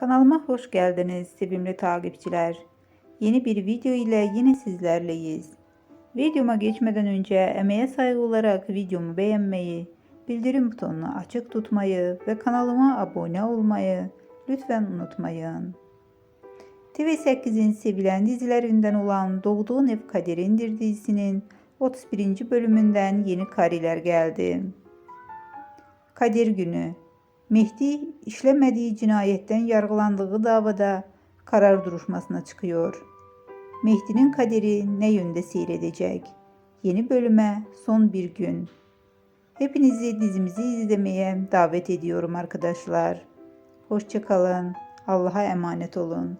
Kanalıma hoş geldiniz sevimli takipçiler. Yeni bir video ile yine sizlerleyiz. Videoma geçmeden önce emeğe saygı olarak videomu beğenmeyi, bildirim butonunu açık tutmayı ve kanalıma abone olmayı lütfen unutmayın. TV8'in sevilen dizilerinden olan Doğduğun Ev Kaderindir dizisinin 31. bölümünden yeni kareler geldi. Kadir Günü Mehdi işlemediği cinayetten yargılandığı davada karar duruşmasına çıkıyor. Mehdi'nin kaderi ne yönde seyredecek? Yeni bölüme son bir gün. Hepinizi dizimizi izlemeye davet ediyorum arkadaşlar. Hoşçakalın. Allah'a emanet olun.